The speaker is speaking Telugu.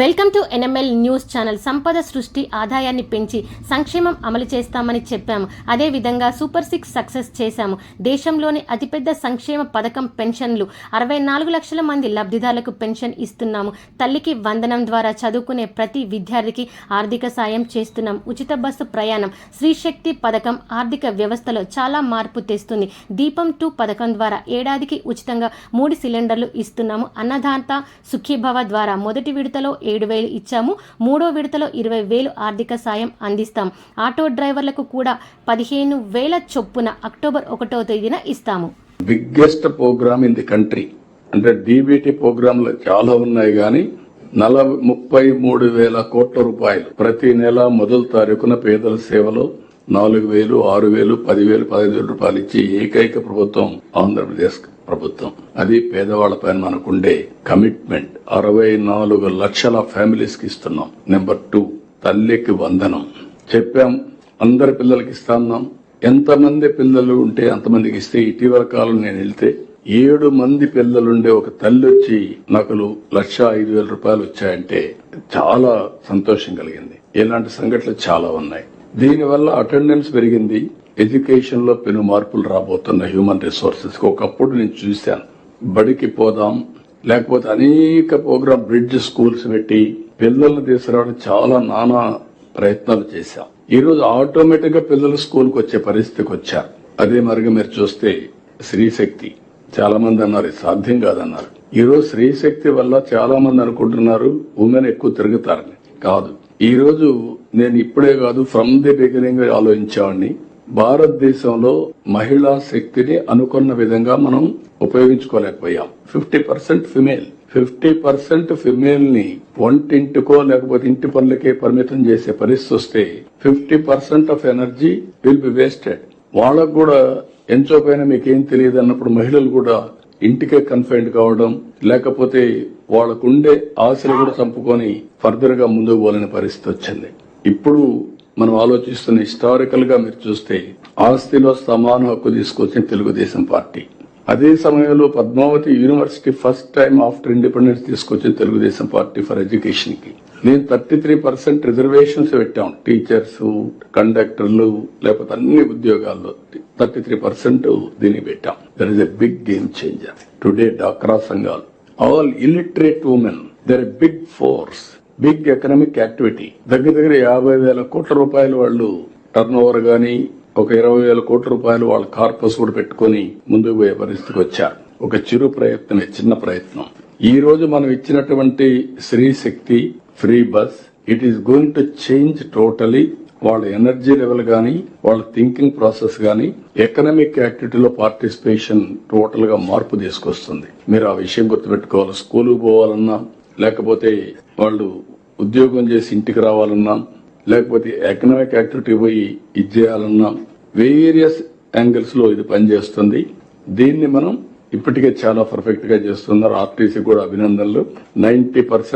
Welcome to NML news channel. సంపద సృష్టి ఆదాయాన్ని పెంచి సంక్షేమం అమలు చేస్తామని చెప్పాము. అదేవిధంగా సూపర్ సిక్స్ సక్సెస్ చేశాము. దేశంలోని అతిపెద్ద సంక్షేమ పథకం పెన్షన్లు. అరవై నాలుగు లక్షల మంది లబ్ధిదారులకు పెన్షన్ ఇస్తున్నాము. తల్లికి వందనం ద్వారా చదువుకునే ప్రతి విద్యార్థికి ఆర్థిక సాయం చేస్తున్నాం. ఉచిత బస్సు ప్రయాణం. శ్రీశక్తి పథకం ఆర్థిక వ్యవస్థలో చాలా మార్పు తెస్తుంది. దీపం టూ పథకం ద్వారా ఏడాదికి ఉచితంగా మూడు సిలిండర్లు ఇస్తున్నాము. అన్నదాత సుఖీభవ ద్వారా మొదటి విడతలో ఏడు వేలు ఇచ్చాము. మూడో విడతలో ఇరవై వేలు ఆర్థిక సాయం అందిస్తాం. ఆటో డ్రైవర్లకు కూడా పదిహేను వేల చొప్పున అక్టోబర్ ఒకటో తేదీన ఇస్తాము. Biggest program in the country. అంటే డీబీటీ ప్రోగ్రాంలు చాలా ఉన్నాయి కానీ నలభై ముప్పై మూడు వేల కోట్ల రూపాయలు. ప్రతి నెల మొదటి తారీఖున పేదల సేవలో నాలుగు వేలు ఆరు వేలు పదివేలు పదహైదు వేల రూపాయలు ఇచ్చి ఏకైక ప్రభుత్వం ఆంధ్రప్రదేశ్. ప్రభుత్వం. అది పేదవాళ్ళపైన మనకుండే కమిట్మెంట్. అరవై నాలుగు లక్షల ఫ్యామిలీస్కి ఇస్తున్నాం. నెంబర్ టూ తల్లికి వందనం. చెప్పాం అందరి పిల్లలకి ఇస్తాం ఎంతమంది పిల్లలు ఉంటే అంతమందికి ఇస్తే ఇటీవల కాలం నేను వెళ్తే ఏడు మంది పిల్లలుండే ఒక తల్లి వచ్చి నాకు లక్ష ఐదు వేల రూపాయలు వచ్చాయంటే చాలా సంతోషం కలిగింది. ఇలాంటి సంఘటనలు చాలా ఉన్నాయి. దీనివల్ల అటెండెన్స్ పెరిగింది. ఎడ్యుకేషన్లో పెను మార్పులు రాబోతున్న హ్యూమన్ రిసోర్సెస్ ఒకప్పుడు నేను చూశాను. బడికి పోదాం లేకపోతే అనేక ప్రోగ్రామ్ బ్రిడ్జ్ స్కూల్స్ పెట్టి పిల్లల్ని తీసుకురావడం చాలా నానా ప్రయత్నాలు చేశాం. ఈ రోజు ఆటోమేటిక్గా పిల్లలు స్కూల్కి వచ్చే పరిస్థితికి వచ్చారు. అదే మరిగా మీరు చూస్తే శ్రీశక్తి. చాలా మంది అన్నారు సాధ్యం కాదన్నారు. ఈ రోజు శ్రీశక్తి వల్ల చాలా మంది అనుకుంటున్నారు ఉమెన్ ఎక్కువ తిరుగుతారని. కాదు. ఈ రోజు నేను ఇప్పుడే కాదు ఫ్రమ్ ది బిగినింగ్ ఆలోచించేవాడిని. భారతదేశంలో మహిళా శక్తిని అనుకున్న విధంగా మనం ఉపయోగించుకోలేకపోయాం. Fifty percent female. Fifty percent ఫిమేల్ని వంటింటికో లేకపోతే ఇంటి పనులకే పరిమితం చేసే పరిస్థితి వస్తే fifty percent of energy will be wasted. వాళ్ళకు కూడా ఎంచోపైన మీకేం తెలియదు అన్నప్పుడు మహిళలు కూడా ఇంటికే కన్ఫైన్డ్ కావడం లేకపోతే వాళ్ళకుండే ఆశలు కూడా చంపుకొని ఫర్దర్గా ముందుకు పోలేని పరిస్థితి వచ్చింది. ఇప్పుడు మనం ఆలోచిస్తున్న హిస్టారికల్గా మీరు చూస్తే ఆస్తిలో సమాన హక్కు తీసుకొచ్చిన తెలుగుదేశం పార్టీ. అదే సమయంలో Padmavati university first time after independence తీసుకొచ్చిన తెలుగుదేశం పార్టీ ఫర్ ఎడ్యుకేషన్కి నేను థర్టీ త్రీ పర్సెంట్ రిజర్వేషన్స్ పెట్టాం. టీచర్స్ కండక్టర్లు లేకపోతే అన్ని ఉద్యోగాల్లో థర్టీ త్రీ పర్సెంట్ దీన్ని పెట్టాం. There is a big game changer today డాక్రా సంఘాలు. All illiterate women there a big force big economic activity దగ్గర దగ్గర యాభై వేల కోట్ల రూపాయలు వాళ్ళు టర్న్ ఓవర్ గానీ ఒక ఇరవై వేల కోట్ల రూపాయలు వాళ్ళ కార్పస్ కూడా పెట్టుకుని ముందుకు పోయే పరిస్థితికి వచ్చారు. ఒక చిరు ప్రయత్నమే చిన్న ప్రయత్నం. ఈ రోజు మనం ఇచ్చినటువంటి స్త్రీ శక్తి free bus it is going to change totally వాళ్ళ ఎనర్జీ లెవెల్ గానీ వాళ్ళ థింకింగ్ ప్రాసెస్ గానీ ఎకనామిక్ యాక్టివిటీలో పార్టిసిపేషన్ టోటల్గా మార్పు తీసుకొస్తుంది. మీరు ఆ విషయం గుర్తుపెట్టుకోవాలి. స్కూల్ పోవాలన్నా లేకపోతే వాళ్ళు ఉద్యోగం చేసి ఇంటికి రావాలన్నా లేకపోతే ఎకనామిక్ యాక్టివిటీ పోయి ఇది చేయాలన్నా వేరియస్ యాంగిల్స్లో ఇది పనిచేస్తుంది. దీన్ని మనం ఇప్పటికే చాలా పర్ఫెక్ట్గా చేస్తున్నారు. ఆర్టీసీ కూడా అభినందనలు. Ninety percent